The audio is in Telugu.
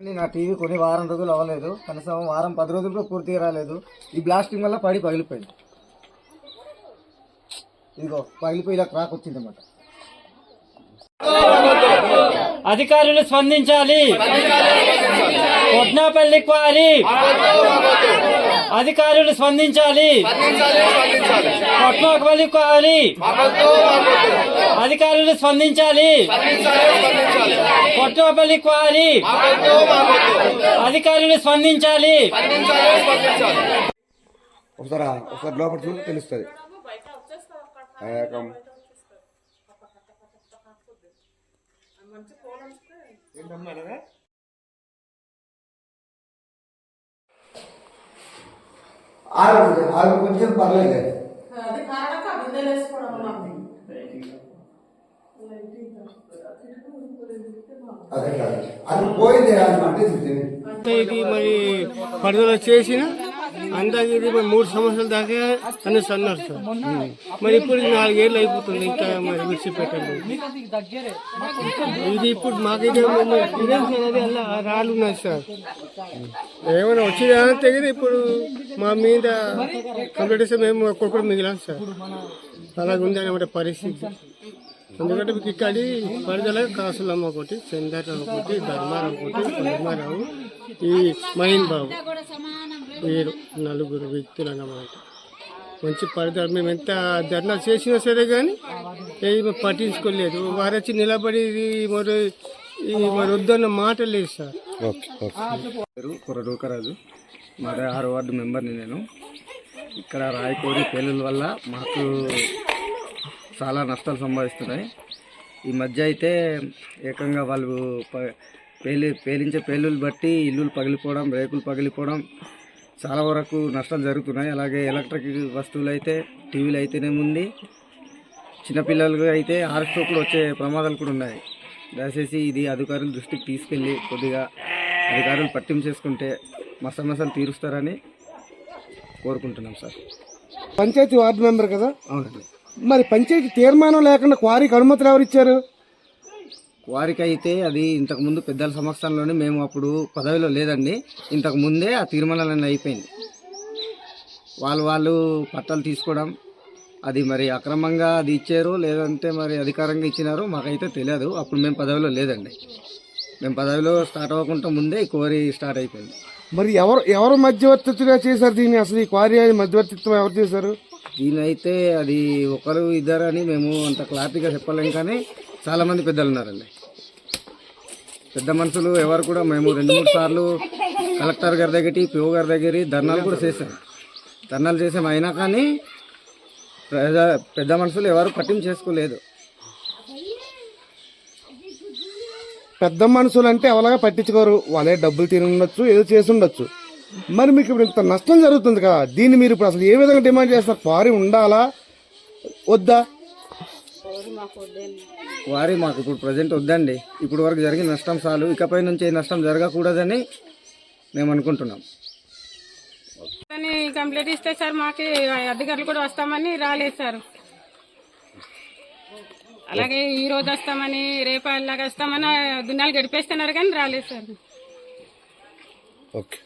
నా టీవీ కొన్ని వారం రోజులు అవ్వలేదు. కనీసం వారం పది రోజులు కూడా పూర్తిగా రాలేదు. ఈ బ్లాస్టింగ్ వల్ల పడి పగిలిపోయింది. ఇదిగో పగిలిపోయి ఇలా క్రాక్ వచ్చింది అనమాట అధికారులు స్పందించాలి. కొట్నాపల్లి క్వారీ. అధికారులు స్పందించాలి. కొట్నాపల్లి క్వారీ. అధికారులు స్పందించాలి. కొట్నాపల్లి క్వారీ. అధికారులు స్పందించాలి. ఒకసారి ఒకసారి లోపల చూసి తెలుస్తుంది. ఆరు ఆరు కొంచెం పర్లేదు అది అదే కాదు. అది పోయింది అది అంటే ఇది మరి పడుదల చేసిన అందాక ఇది మరి మూడు సంవత్సరాల దాకా అనేసి అన్నారు సార్. మరి ఇప్పుడు నాలుగేళ్ళు అయిపోతుంది ఇంకా మరి విడిచిపెట్టండి. ఇది ఇప్పుడు మాకు ఇది ఇదేం సార్ అది అలా రాళ్ళు ఉన్నాయి సార్. ఏమైనా వచ్చిందా తెగితే ఇప్పుడు మా మీద కంప్లీట్ చేస్తే మేము ఒక్కొక్కరు మిగిలాం సార్. అలాగుంది అనమాట పరిస్థితి. ఎందుకంటే మీకు ఇక్కడ పడదల కాసులమ్మ ఒకటి చందర్ ఒకటి ధర్మారావు ఒకటి ధర్మారావు ఈ మహిన్ బాబు. వీరు నలుగురు వ్యక్తులు అన్నమాట. మంచి పడతారు మేము ఎంత ధర్నా చేసినా సరే కానీ ఏమి పట్టించుకోలేదు. వారు వచ్చి నిలబడి మరి ఈ మరి వద్దన్న మాట లేదు సార్. పేరు కుర్రడూకరాజు మరి ఆరు వార్డు మెంబర్ని నేను. ఇక్కడ రాయకోరి పేలుల వల్ల మాకు చాలా నష్టాలు సంభవిస్తున్నాయి. ఈ మధ్య అయితే ఏకంగా వాళ్ళు పేలి పేలించే పేలులు బట్టి ఇల్లులు పగిలిపోవడం రేకులు పగిలిపోవడం చాలా వరకు నష్టాలు జరుగుతున్నాయి. అలాగే ఎలక్ట్రిక్ వస్తువులు అయితే టీవీలు అయితేనేముంది చిన్నపిల్లలు అయితే హార్ట్ స్ట్రోక్లు వచ్చే ప్రమాదాలు కూడా ఉన్నాయి. దయచేసి ఇది అధికారుల దృష్టికి తీసుకెళ్ళి కొద్దిగా అధికారులు పట్టింపు చేసుకుంటే మా సమస్యలు తీరుస్తారని కోరుకుంటున్నాం సార్. పంచాయతీ వార్డు మెంబర్ కదా? అవునండి. మరి పంచాయతీ తీర్మానం లేకుండా క్వారీకి అనుమతులు ఎవరు ఇచ్చారు? వారికి అయితే అది ఇంతకు ముందు పెద్దల సంవత్సరంలోనే మేము అప్పుడు పదవిలో లేదండి. ఇంతకు ముందే ఆ తీర్మానాలన్నీ అయిపోయింది. వాళ్ళు వాళ్ళు పట్టాలు తీసుకోవడం అది మరి అక్రమంగా అది ఇచ్చారు లేదంటే మరి అధికారంగా ఇచ్చినారో మాకైతే తెలియదు. అప్పుడు మేము పదవిలో లేదండి. మేము పదవిలో స్టార్ట్ అవ్వకుండా ముందే ఈ కోరి స్టార్ట్ అయిపోయింది. మరి ఎవరు ఎవరు మధ్యవర్తిత్వంగా చేశారు దీన్ని? అసలు ఈ క్వారీ మధ్యవర్తిత్వం ఎవరు చేశారు? దీనైతే అది ఒకరు ఇద్దరు అని మేము అంత క్లారిటీగా చెప్పలేం కానీ చాలా మంది పెద్దలు ఉన్నారండి. పెద్ద మనుషులు ఎవరు కూడా మేము రెండు మూడు సార్లు కలెక్టర్ గారి దగ్గర పిఓ గారి దగ్గర ధర్నాలు కూడా చేసాం ధర్నాలు చేసాం. అయినా కానీ పెద్ద మనుషులు ఎవరు పట్టింపు చేసుకోలేదు. పెద్ద మనుషులు అంటే ఎవలాగా పట్టించుకోరు. వాళ్ళే డబ్బులు తిని ఉండొచ్చు ఏదో చేసి ఉండొచ్చు మరి మీకు ఇప్పుడు ఇంత నష్టం జరుగుతుంది కదా. దీన్ని మీరు ఇప్పుడు అసలు ఏ విధంగా డిమాండ్ చేస్తారు? క్వారీ ఉండాలా? వద్దా? వారి మాకు ఇప్పుడు ప్రజెంట్ వద్దండి. ఇప్పుడు వరకు జరిగిన నష్టం చాలు. ఇకపై నుంచి ఏ నష్టం జరగకూడదని మేము అనుకుంటున్నాం. అని కంప్లీట్ ఇస్తే సార్ మాకు అధికారులు కూడా వస్తామని రాలేదు సార్. అలాగే ఈ రోజు వస్తామని రేపు అలాగే వస్తామని దినాలు గడిపేస్తున్నారు కానీ రాలేదు సార్. ఓకే.